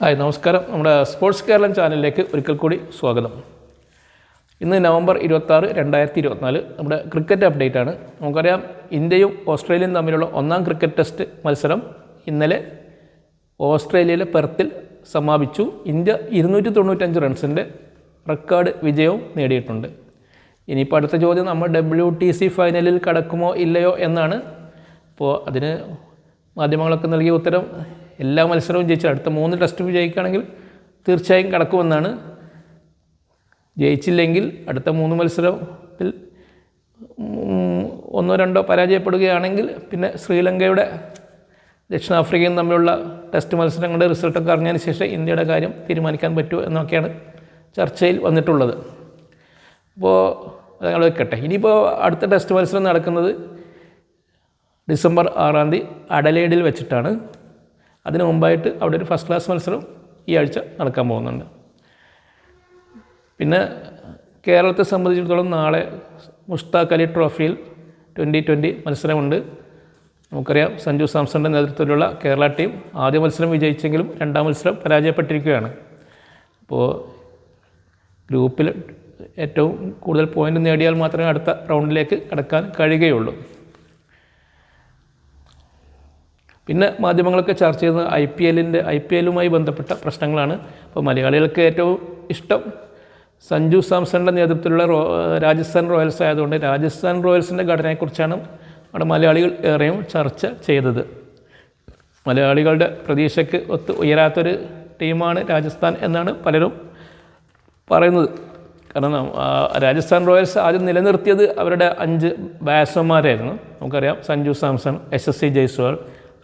Hi നമസ്കാരം. നമ്മുടെ sports Keralam ചാനലിലേക്ക് ഒരിക്കൽ കൂടി സ്വാഗതം. ഇന്ന് നവംബർ ഇരുപത്താറ് രണ്ടായിരത്തി ഇരുപത്തിനാല് നമ്മുടെ ക്രിക്കറ്റ് അപ്ഡേറ്റ് ആണ്. നമുക്കറിയാം ഇന്ത്യയും ഓസ്ട്രേലിയയും തമ്മിലുള്ള ഒന്നാം ക്രിക്കറ്റ് ടെസ്റ്റ് മത്സരം ഇന്നലെ ഓസ്ട്രേലിയയിലെ പെർത്തിൽ സമാപിച്ചു. ഇന്ത്യ ഇരുന്നൂറ്റി തൊണ്ണൂറ്റഞ്ച് റൺസിന്റെ റെക്കോർഡ് വിജയവും നേടിയിട്ടുണ്ട്. ഇനിയിപ്പോൾ അടുത്ത ചോദ്യം നമ്മൾ ഡബ്ല്യു ടി സി ഫൈനലിൽ കടക്കുമോ ഇല്ലയോ എന്നാണ്. ഇപ്പോൾ അതിന് മാധ്യമങ്ങളൊക്കെ നൽകിയ ഉത്തരം എല്ലാ മത്സരവും ജയിച്ചാൽ അടുത്ത മൂന്ന് ടെസ്റ്റ് വിജയിക്കുകയാണെങ്കിൽ തീർച്ചയായും കടക്കുമെന്നാണ്. ജയിച്ചില്ലെങ്കിൽ അടുത്ത മൂന്ന് മത്സരത്തിൽ ഒന്നോ രണ്ടോ പരാജയപ്പെടുകയാണെങ്കിൽ പിന്നെ ശ്രീലങ്കയുടെ ദക്ഷിണാഫ്രിക്കയും തമ്മിലുള്ള ടെസ്റ്റ് മത്സരങ്ങളുടെ റിസൾട്ടൊക്കെ അറിഞ്ഞതിന് ശേഷം ഇന്ത്യയുടെ കാര്യം തീരുമാനിക്കാൻ പറ്റുമോ എന്നൊക്കെയാണ് ചർച്ചയിൽ വന്നിട്ടുള്ളത്. അപ്പോൾ ഞങ്ങൾ വെക്കട്ടെ. ഇനിയിപ്പോൾ അടുത്ത ടെസ്റ്റ് മത്സരം നടക്കുന്നത് ഡിസംബർ ആറാം തീയതി അഡലേഡിൽ വെച്ചിട്ടാണ്. അതിന് മുമ്പായിട്ട് അവിടെ ഒരു ഫസ്റ്റ് ക്ലാസ് മത്സരം ഈ ആഴ്ച നടക്കാൻ പോകുന്നുണ്ട്. പിന്നെ കേരളത്തെ സംബന്ധിച്ചിടത്തോളം നാളെ മുഷ്താഖ് അലി ട്രോഫിയിൽ ട്വന്റി ട്വന്റി മത്സരമുണ്ട്. നമുക്കറിയാം സഞ്ജു സാംസണിന്റെ നേതൃത്വത്തിലുള്ള കേരള ടീം ആദ്യ മത്സരം വിജയിച്ചെങ്കിലും രണ്ടാം മത്സരം പരാജയപ്പെട്ടിരിക്കുകയാണ്. അപ്പോൾ ഗ്രൂപ്പിൽ ഏറ്റവും കൂടുതൽ പോയിന്റ് നേടിയാൽ മാത്രമേ അടുത്ത റൗണ്ടിലേക്ക് കടക്കാൻ കഴിയുകയുള്ളൂ. പിന്നെ മാധ്യമങ്ങളൊക്കെ ചർച്ച ചെയ്യുന്നത് ഐ പി എല്ലിന്റെ ഐ പി എല്ലുമായി ബന്ധപ്പെട്ട പ്രശ്നങ്ങളാണ്. അപ്പോൾ മലയാളികൾക്ക് ഏറ്റവും ഇഷ്ടം സഞ്ജു സാംസണിന്റെ നേതൃത്വത്തിലുള്ള റോ രാജസ്ഥാൻ റോയൽസ് ആയതുകൊണ്ട് രാജസ്ഥാൻ റോയൽസിന്റെ ഘടനയെക്കുറിച്ചാണ് അവിടെ മലയാളികൾ ഏറെയും ചർച്ച ചെയ്തത്. മലയാളികളുടെ പ്രതീക്ഷയ്ക്ക് ഒത്ത് ഉയരാത്തൊരു ടീമാണ് രാജസ്ഥാൻ എന്നാണ് പലരും പറയുന്നത്. കാരണം രാജസ്ഥാൻ റോയൽസ് ആദ്യം നിലനിർത്തിയത് അവരുടെ അഞ്ച് ബാറ്റ്സ്മാന്മാരായിരുന്നു നമുക്കറിയാം Sanju Samson S S C Jaiswal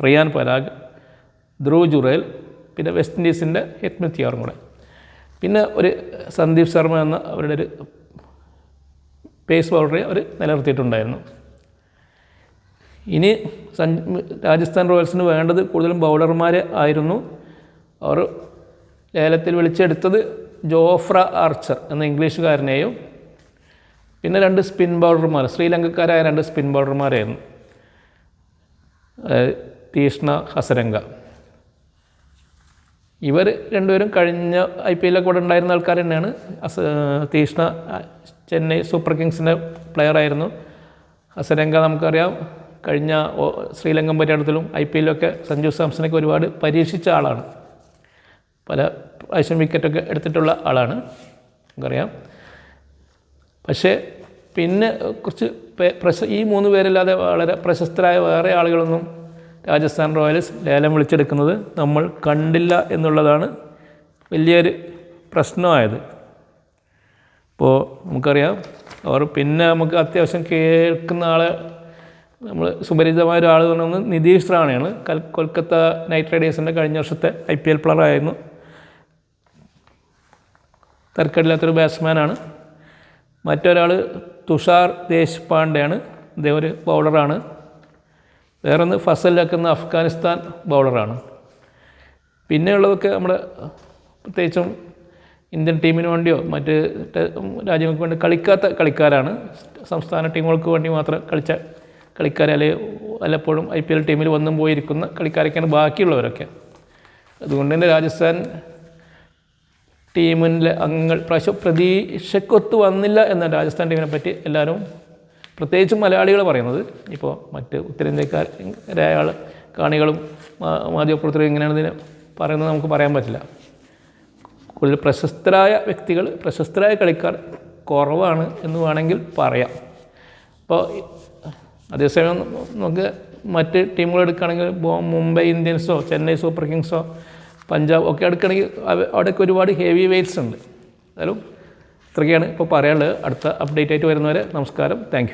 Riyan Parag Dhruv Jurel പിന്നെ വെസ്റ്റ് ഇൻഡീസിന്റെ ഹിറ്റ്മിത്തിയാറും കൂടെ. പിന്നെ ഒരു സന്ദീപ് ശർമ്മ എന്ന അവരുടെ ഒരു പേസ് ബൗളറെ അവർ നിലനിർത്തിയിട്ടുണ്ടായിരുന്നു. ഇനി രാജസ്ഥാൻ റോയൽസിന് വേണ്ടത് കൂടുതലും ബൗളർമാരെ ആയിരുന്നു. അവർ ലേലത്തിൽ വിളിച്ചെടുത്തത് ജോഫ്ര ആർച്ചർ എന്ന ഇംഗ്ലീഷുകാരനെയും പിന്നെ രണ്ട് സ്പിൻ ബൗളർമാർ ശ്രീലങ്കക്കാരായ രണ്ട് സ്പിൻ ബൗളർമാരായിരുന്നു തീഷ്ണ ഹസരംഗ. ഇവർ രണ്ടുപേരും കഴിഞ്ഞ ഐ പി എല്ലൊക്കെ കൂടെ ഉണ്ടായിരുന്ന ആൾക്കാർ തന്നെയാണ്. തീഷ്ണ ചെന്നൈ സൂപ്പർ കിങ്സിന്റെ പ്ലെയറായിരുന്നു ഹസരംഗ നമുക്കറിയാം കഴിഞ്ഞ ശ്രീലങ്കൻ പര്യടനത്തിലും ഐ പി എല്ലൊക്കെ സഞ്ജു സാംസണൊക്കെ ഒരുപാട് പരീക്ഷിച്ച ആളാണ്. പല പ്രാവശ്യം വിക്കറ്റൊക്കെ എടുത്തിട്ടുള്ള ആളാണ് നമുക്കറിയാം. പക്ഷേ പിന്നെ കുറച്ച് പ്രശ ഈ മൂന്ന് പേരില്ലാതെ വളരെ പ്രശസ്തരായ വേറെ ആളുകളൊന്നും രാജസ്ഥാൻ റോയൽസ് ലേലം വിളിച്ചെടുക്കുന്നത് നമ്മൾ കണ്ടില്ല എന്നുള്ളതാണ് വലിയൊരു പ്രശ്നമായത്. ഇപ്പോൾ നമുക്കറിയാം അവർ പിന്നെ നമുക്ക് അത്യാവശ്യം കേൾക്കുന്ന ആളെ നമ്മൾ സുപരിചിതമായ ഒരാൾ പറഞ്ഞത് നിതീഷ് റാണയാണ്. കൽ കൊൽക്കത്ത നൈറ്റ് റൈഡേഴ്സിന്റെ കഴിഞ്ഞ വർഷത്തെ ഐ പി എൽ പ്ലെയർ ആയിരുന്നു. തർക്കമില്ലാത്തൊരു ബാറ്റ്സ്മാനാണ് മറ്റൊരാൾ തുഷാർ ദേശ്പാണ്ഡെയാണ് അദ്ദേഹം ഒരു ബൗളറാണ് വേറൊന്ന് ഫസൽ ലക്ക് എന്ന അഫ്ഗാനിസ്ഥാൻ ബൗളറാണ്. പിന്നെയുള്ളതൊക്കെ നമ്മുടെ പ്രത്യേകിച്ചും ഇന്ത്യൻ ടീമിന് വേണ്ടിയോ മറ്റ് രാജ്യങ്ങൾക്ക് വേണ്ടി കളിക്കാത്ത കളിക്കാരാണ്. സംസ്ഥാന ടീമുകൾക്ക് വേണ്ടി മാത്രം കളിച്ച കളിക്കാരെ അല്ലെങ്കിൽ വല്ലപ്പോഴും ഐ പി എൽ ടീമിൽ വന്നും പോയിരിക്കുന്ന കളിക്കാരൊക്കെയാണ് ബാക്കിയുള്ളവരൊക്കെ. അതുകൊണ്ട് തന്നെ രാജസ്ഥാൻ ടീമിലെ അംഗങ്ങൾ പ്രാവശ്യം പ്രതീക്ഷക്കൊത്ത് വന്നില്ല എന്ന രാജസ്ഥാൻ ടീമിനെ പറ്റി എല്ലാവരും പ്രത്യേകിച്ചും മലയാളികൾ പറയുന്നത് ഇപ്പോൾ മറ്റ് ഉത്തരേന്ത്യക്കാരായ ആൾ കാണികളും മാധ്യമപ്രവർത്തകരും ഇങ്ങനെയാണ് ഇതിനെ പറയുന്നത് നമുക്ക് പറയാൻ പറ്റില്ല. കൂടുതൽ പ്രശസ്തരായ വ്യക്തികൾ പ്രശസ്തരായ കളിക്കാർ കുറവാണ് എന്ന് വേണമെങ്കിൽ പറയാം. അപ്പോൾ അതേസമയം നമുക്ക് മറ്റ് ടീമുകൾ എടുക്കുകയാണെങ്കിൽ മുംബൈ ഇന്ത്യൻസോ ചെന്നൈ സൂപ്പർ കിങ്സോ പഞ്ചാബ് ഒക്കെ എടുക്കുകയാണെങ്കിൽ അവ- അവിടെയൊക്കെ ഒരുപാട് ഹെവി വെയ്റ്റ്സ് ഉണ്ട്. എന്നാലും ഇത്രയൊക്കെയാണ് ഇപ്പോൾ പറയാനുള്ളത്. അടുത്ത അപ്ഡേറ്റ് ആയിട്ട് വരുന്നവരെ നമസ്കാരം. താങ്ക്